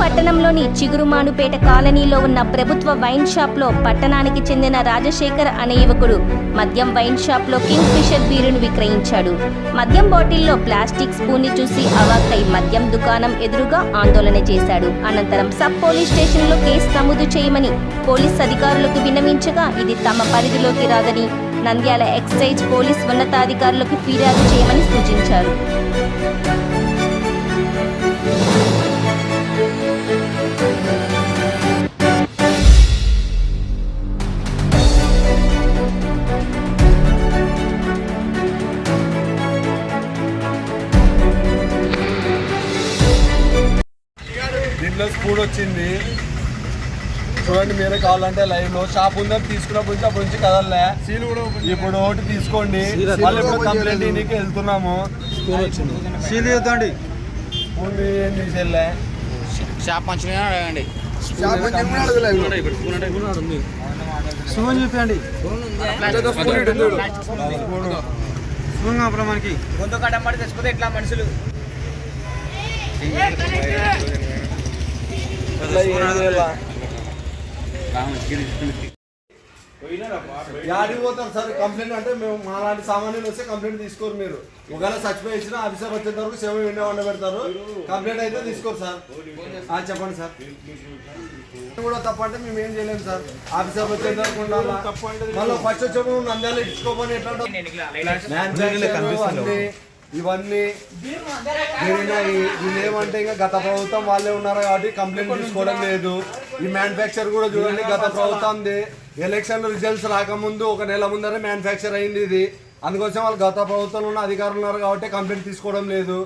పట్టణంలోని చిగురుమానుపేట కాలనీలో ఉన్న ప్రభుత్వ వైన్ షాప్లో పట్టణానికి చెందిన రాజశేఖర్ అనే యువకుడు మద్యం వైన్ షాప్లో కింగ్ ఫిషర్ బీరును విక్రయించాడు. మద్యం బాటిల్లో ప్లాస్టిక్ స్పూన్ని చూసి అవాక్కై మద్యం దుకాణం ఎదురుగా ఆందోళన చేశాడు. అనంతరం సబ్ పోలీస్ స్టేషన్లో కేసు నమోదు చేయమని పోలీస్ అధికారులకు విన్నవించగా ఇది తమ పరిధిలోకి రాదని నంద్యాల ఎక్సైజ్ పోలీస్ ఉన్నతాధికారులకు ఫిర్యాదు చేయమని సూచించారు. దీంట్లో స్పూన్ వచ్చింది. చూడండి మీరే కావాలంటే లైవ్లో. షాప్ ఉందని తీసుకున్నప్పటి నుంచి అప్పటి నుంచి కదలలే. ఇప్పుడు ఒకటి తీసుకోండి. ఇప్పుడు కంప్లైంట్ ఇంటికి వెళ్తున్నాము. సీల్ చేద్దాండి స్పూన్ ఏం తీసేళ్ళే షాప్ మంచిగా అడగండి స్పూన్ చూపించండి స్పూన్ కాపురా మనకి. ఇట్లా ఏం చేయాలా? యాడికి పోతారు సార్ కంప్లైంట్ అంటే మేము మా లాంటి సామాన్యులు వస్తే కంప్లైంట్ తీసుకోరు మీరు. ఒకవేళ చచ్చిపోయి ఇచ్చిన ఆఫీసర్ వచ్చేంత వరకు సేవ వినే వండ పెడతారు కంప్లైంట్ అయితే తీసుకోరు సార్. చెప్పండి సార్. కూడా తప్ప అంటే మేము ఏం చేయలేము సార్. ఆఫీసర్ వచ్చేంత వరకు ఉండాలా? మళ్ళీ ఫస్ట్ వచ్చేప్పుడు నంద్యాల ఇచ్చుకోమని ఎట్లా ఇవన్నీ వీళ్ళు ఏమంటే ఇంకా గత ప్రభుత్వం వాళ్ళే ఉన్నారు కాబట్టి కంప్లైంట్ తీసుకోవడం లేదు. ఈ మ్యానుఫ్యాక్చర్ కూడా చూడండి గత ప్రభుత్వంది ఎలక్షన్ రిజల్ట్స్ రాకముందు ఒక నెల ముందరే మ్యానుఫ్యాక్చర్ అయింది ఇది. అందుకోసం వాళ్ళు గత ప్రభుత్వంలో ఉన్న అధికారులు ఉన్నారు కాబట్టి కంప్లైంట్ తీసుకోవడం లేదు.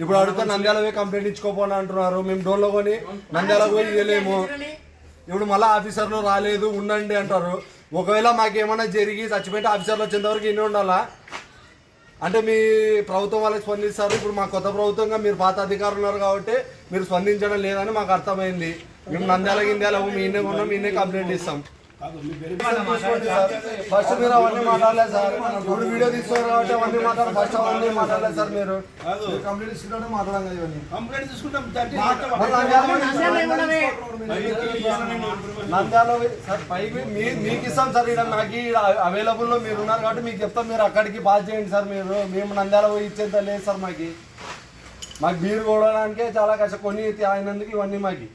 ఇప్పుడు అడిగితే నంద్యాల పోయి కంప్లైంట్ ఇచ్చుకోపోని అంటున్నారు. మేము డోన్లో కొని నంద్యాల పోయి ఇవ్వలేము ఇప్పుడు మళ్ళీ ఆఫీసర్లు రాలేదు ఉండండి అంటారు. ఒకవేళ మాకు ఏమైనా జరిగి చచ్చిపోతే ఆఫీసర్లు వచ్చేంత వరకు ఇన్ని ఉండాలా? అంటే మీ ప్రభుత్వం వాళ్ళకి స్పందిస్తారు. ఇప్పుడు మా కొత్త ప్రభుత్వంగా మీరు పాత అధికారులు ఉన్నారు కాబట్టి మీరు స్పందించడం లేదని మాకు అర్థమైంది. మేము నంద్యాల గింద్యాల మీ ఇన్నే ఉన్నాం మీ ఇన్నే కంప్లైంట్ ఇస్తాం. ఫస్ట్ మీరు అవన్నీ మాట్లాడలేదు సార్. ఇప్పుడు వీడియో తీసుకోరు కాబట్టి అవన్నీ మాట్లాడాలి ఫస్ట్ అవన్నీ మాట్లాడలేదు సార్ మీరు. కంప్లైంట్ తీసుకుంటే మాట్లాడాం కదా ఇవన్నీ. కంప్లైంట్ తీసుకుంటాం. నంద్యాల సార్ పైకి మీ మీకు ఇస్తాం సార్. ఇక్కడ నాకు అవైలబుల్లో మీరు ఉన్నారు కాబట్టి మీకు చెప్తాం. మీరు అక్కడికి పాస్ చేయండి సార్ మీరు. మేము నంద్యాల పోయి ఇచ్చేంత లేదు సార్ మాకి. మాకు బీరు కొనడానికే చాలా కష్టం. కొన్ని అయినందుకు ఇవన్నీ మాకి.